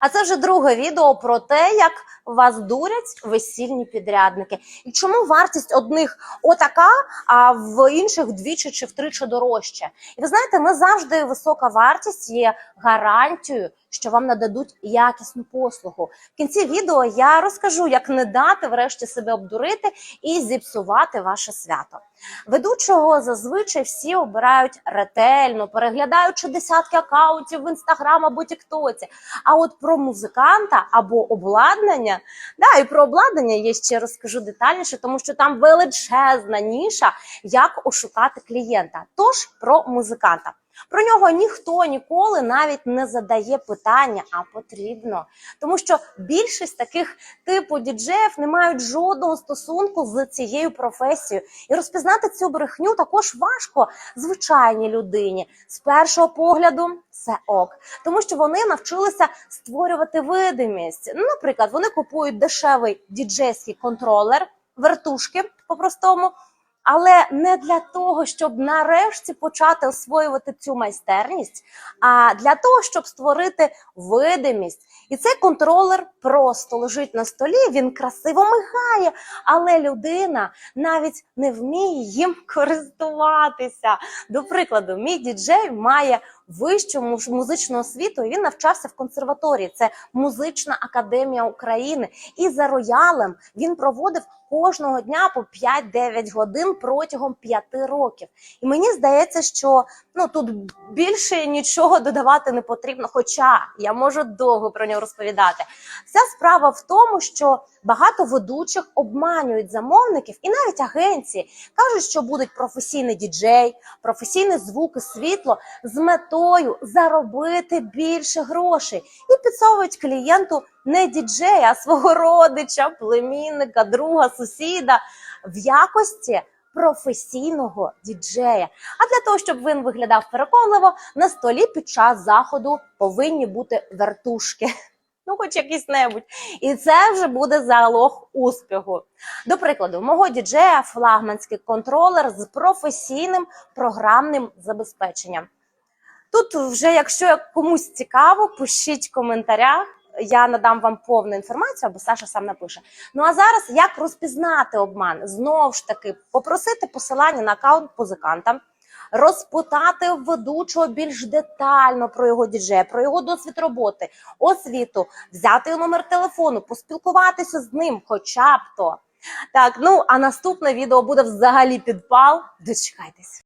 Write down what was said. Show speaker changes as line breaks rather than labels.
А це вже друге відео про те, як вас дурять весільні підрядники, і чому вартість одних отака, а в інших вдвічі чи втричі дорожче. І ви знаєте, не завжди висока вартість є гарантією, що вам нададуть якісну послугу. В кінці відео я розкажу, як не дати врешті себе обдурити і зіпсувати ваше свято. Ведучого зазвичай всі обирають ретельно, переглядаючи десятки акаунтів в інстаграм або тіктоці. А от про музиканта або обладнання, да, і про обладнання я ще розкажу детальніше, тому що там величезна ніша, як ошукати клієнта. Тож про музиканта. Про нього ніхто ніколи навіть не задає питання, а потрібно. Тому що більшість таких типу діджеїв не мають жодного стосунку з цією професією. І розпізнати цю брехню також важко звичайній людині. З першого погляду це ок, тому що вони навчилися створювати видимість. Ну, наприклад, вони купують дешевий діджейський контролер, вертушки по-простому. Але не для того, щоб нарешті почати освоювати цю майстерність, а для того, щоб створити видимість. І цей контролер просто лежить на столі, він красиво мигає, але людина навіть не вміє їм користуватися. До прикладу, мій діджей має вищу музичну освіту. Він навчався в консерваторії. Це музична академія України. І за роялем він проводив кожного дня по 5-9 годин протягом 5 років. І мені здається, що ну тут більше нічого додавати не потрібно. Хоча я можу довго про нього розповідати. Вся справа в тому, що багато ведучих обманюють замовників і навіть агенції кажуть, що будуть професійний діджей, професійний звук і світло з метою заробити більше грошей і підсовують клієнту не діджея, а свого родича, племінника, друга, сусіда в якості професійного діджея. А для того, щоб він виглядав переконливо, на столі під час заходу повинні бути вертушки. Ну, хоч якийсь небудь. І це вже буде залог успіху. До прикладу, мого діджея флагманський контролер з професійним програмним забезпеченням. Тут вже, якщо комусь цікаво, пишіть в коментарях. Я надам вам повну інформацію, або Саша сам напише. Ну а зараз як розпізнати обман? Знову ж таки, попросити посилання на аккаунт музиканта, розпитати ведучого більш детально про його діджея, про його досвід роботи, освіту, взяти номер телефону, поспілкуватися з ним, хоча б то. Так, ну а наступне відео буде взагалі підпал. Дочекайтесь.